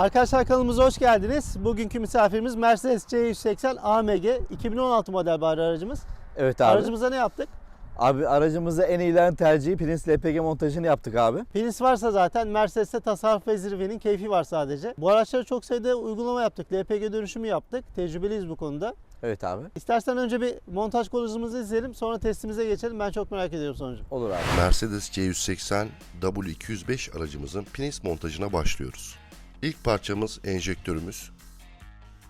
Arkadaşlar kanalımıza hoş geldiniz. Bugünkü misafirimiz Mercedes C180 AMG 2016 model bari aracımız. Evet abi. Aracımıza ne yaptık? Abi aracımızda en iyilerin tercihi Prince LPG montajını yaptık abi. Prince varsa zaten Mercedes'te tasarruf ve zirvenin keyfi var sadece. Bu araçlara çok sayıda uygulama yaptık. LPG dönüşümü yaptık. Tecrübeliyiz bu konuda. Evet abi. İstersen önce bir montaj kolajımızı izleyelim sonra testimize geçelim. Ben çok merak ediyorum sonucu. Olur abi. Mercedes C180 W205 aracımızın Pnis montajına başlıyoruz. İlk parçamız enjektörümüz.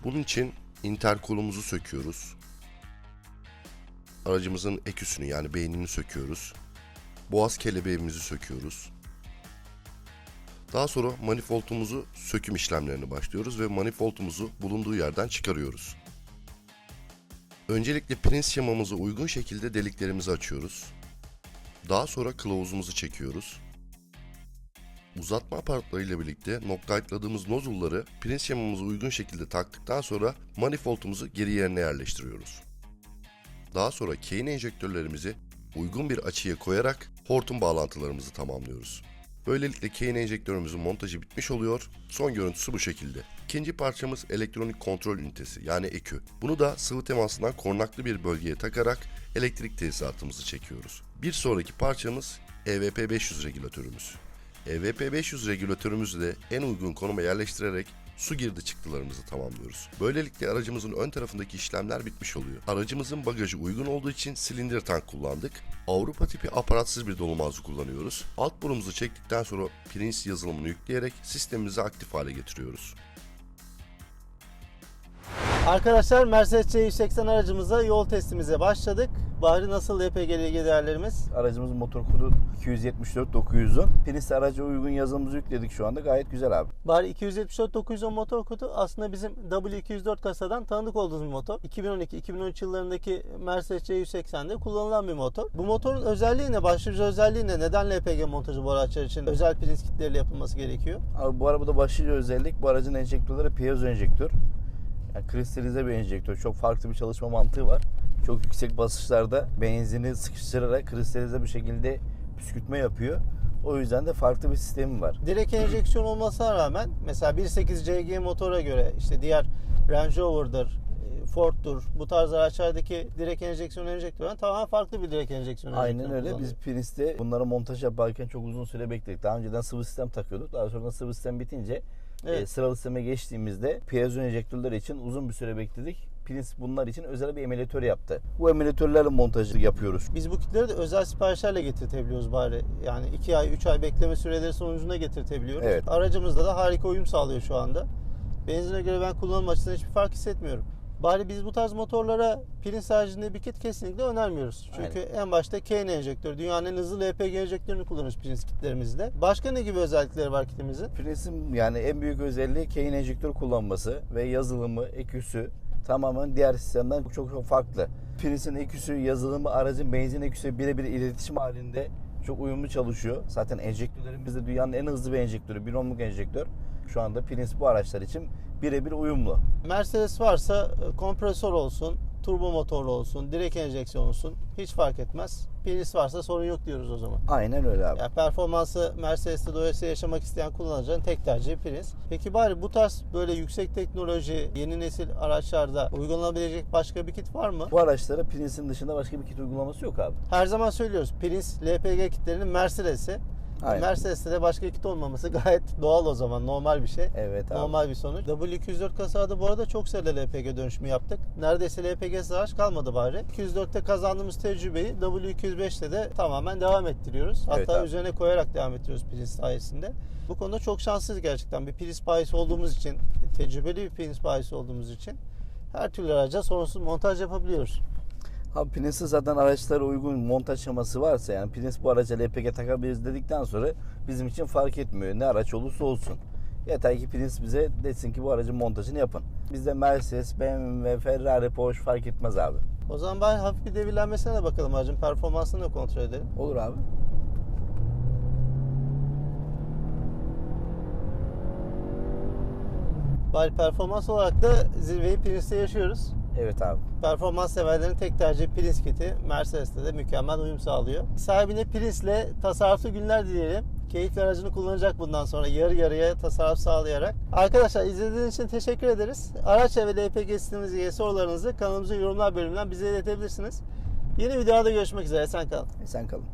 Bunun için interkolumuzu söküyoruz. Aracımızın eküsünü yani beynini söküyoruz. Boğaz kelebeğimizi söküyoruz. Daha sonra manifoldumuzu söküm işlemlerine başlıyoruz ve manifoldumuzu bulunduğu yerden çıkarıyoruz. Öncelikle prins şemamıza uygun şekilde deliklerimizi açıyoruz. Daha sonra kılavuzumuzu çekiyoruz. Uzatma aparatlarıyla birlikte noktalaytladığımız nozulları prins şemamıza uygun şekilde taktıktan sonra manifoldumuzu geri yerine yerleştiriyoruz. Daha sonra kane enjektörlerimizi uygun bir açıya koyarak hortum bağlantılarımızı tamamlıyoruz. Böylelikle kane enjektörümüzün montajı bitmiş oluyor. Son görüntüsü bu şekilde. İkinci parçamız elektronik kontrol ünitesi yani EKÜ. Bunu da sıvı temasından korunaklı bir bölgeye takarak elektrik tesisatımızı çekiyoruz. Bir sonraki parçamız E EVP 500 regülatörümüz. EVP 500 regülatörümüzü de en uygun konuma yerleştirerek su girdi çıktılarımızı tamamlıyoruz. Böylelikle aracımızın ön tarafındaki işlemler bitmiş oluyor. Aracımızın bagajı uygun olduğu için silindir tank kullandık. Avrupa tipi aparatsız bir dolumazı kullanıyoruz. Alt borumuzu çektikten sonra Prince yazılımını yükleyerek sistemimizi aktif hale getiriyoruz. Arkadaşlar Mercedes C180 aracımıza yol testimize başladık. Bahri nasıl LPG LG değerlerimiz? Aracımızın motor kodu 274 910. Prince araca uygun yazılımımızı yükledik şu anda. Gayet güzel abi. Bari 274 910 motor kodu aslında bizim W204 kasadan tanıdık olduğumuz bir motor. 2012-2013 yıllarındaki Mercedes C180'de kullanılan bir motor. Bu motorun özelliği ne? Başlıca özelliği ne? Neden LPG montajı bu araçlar için özel prins kitleriyle yapılması gerekiyor? Abi bu arabada başlıca özellik bu aracın enjektörleri piezo enjektör. Yani kristalize bir enjektör. Çok farklı bir çalışma mantığı var. Çok yüksek basınçlarda benzini sıkıştırarak kristalize bir şekilde püskürtme yapıyor. O yüzden de farklı bir sistemi var. Direkt enjeksiyon olmasına rağmen mesela 1.8 CG motora göre işte diğer Range Rover'dır, e, Ford'dur bu tarz araçlardaki direkt enjeksiyon enjektörden tamamen farklı bir direkt enjeksiyon Aynen öyle. Biz Prince'te bunlara montaj yaparken çok uzun süre bekledik. Daha önceden sıvı sistem takıyorduk. Daha sonra sıvı sistem bitince Evet. e, sıralı sisteme geçtiğimizde piezo enjektörler için uzun bir süre bekledik. Prince bunlar için özel bir emülatör yaptı. Bu emülatörlerle montajı yapıyoruz. Biz bu kitleri de özel siparişlerle getirtebiliyoruz bari. Yani 2 ay, 3 ay bekleme süreleri sonucunda getirtebiliyoruz. Evet. Aracımızda da harika uyum sağlıyor şu anda. Benzine göre ben kullanım açısından hiçbir fark hissetmiyorum. Bari biz bu tarz motorlara pilin haricinde bir kit kesinlikle önermiyoruz. Çünkü en başta Kane enjektörü. Dünyanın en hızlı LPG enjektörünü kullanıyoruz pilin kitlerimizde. Başka ne gibi özellikleri var kitimizin? Prince'in yani en büyük özelliği Kane enjektör kullanması ve yazılımı, eküsü tamamen diğer sistemden çok çok farklı. Prince'in eküsü, yazılımı, aracın benzin eküsü birebir iletişim halinde çok uyumlu çalışıyor. Zaten enjektörlerimiz de dünyanın en hızlı bir enjektörü, 1 ohmluk enjektör. Şu anda Prince bu araçlar için birebir uyumlu. Mercedes varsa e, kompresör olsun, turbo motorlu olsun, direkt enjeksiyon olsun hiç fark etmez. Pilis varsa sorun yok diyoruz o zaman. Aynen öyle abi. Ya performansı Mercedes'te dolayısıyla yaşamak isteyen kullanıcının tek tercihi Prince. Peki bari bu tarz böyle yüksek teknoloji, yeni nesil araçlarda uygulanabilecek başka bir kit var mı? Bu araçlara Prince'in dışında başka bir kit uygulaması yok abi. Her zaman söylüyoruz Prince LPG kitlerinin Mercedes'i. Aynen. Mercedes'te de başka kit olmaması gayet doğal o zaman. Normal bir şey. Evet abi. Normal bir sonuç. W204 kasada bu arada çok sayıda LPG dönüşümü yaptık. Neredeyse LPG araç kalmadı bari. 204'te kazandığımız tecrübeyi W205'te de tamamen devam ettiriyoruz. Evet Hatta abi. üzerine koyarak devam ettiriyoruz Prince sayesinde. Bu konuda çok şanslıyız gerçekten. Bir Prince bayisi olduğumuz için, tecrübeli bir Prince bayisi olduğumuz için her türlü araca sorunsuz montaj yapabiliyoruz. Abi Prince'in zaten araçlara uygun montaj şeması varsa yani Prince bu araca LPG takabiliriz dedikten sonra bizim için fark etmiyor. Ne araç olursa olsun. Yeter ki Prince bize desin ki bu aracın montajını yapın. Bizde Mercedes, BMW, Ferrari, Porsche fark etmez abi. O zaman ben hafif bir devirlenmesine de bakalım aracın performansını da kontrol edelim. Olur abi. Bari performans olarak da zirveyi Prince'te yaşıyoruz. Evet abi. Performans severlerin tek tercihi priz kiti. Mercedes'te de mükemmel uyum sağlıyor. Sahibine prizle tasarruflu günler dileyelim. Keyifli aracını kullanacak bundan sonra yarı yarıya tasarruf sağlayarak. Arkadaşlar izlediğiniz için teşekkür ederiz. Araç ve LPG sistemimiz ilgili sorularınızı kanalımızın yorumlar bölümünden bize iletebilirsiniz. Yeni videoda görüşmek üzere. Esen kalın. Esen kalın.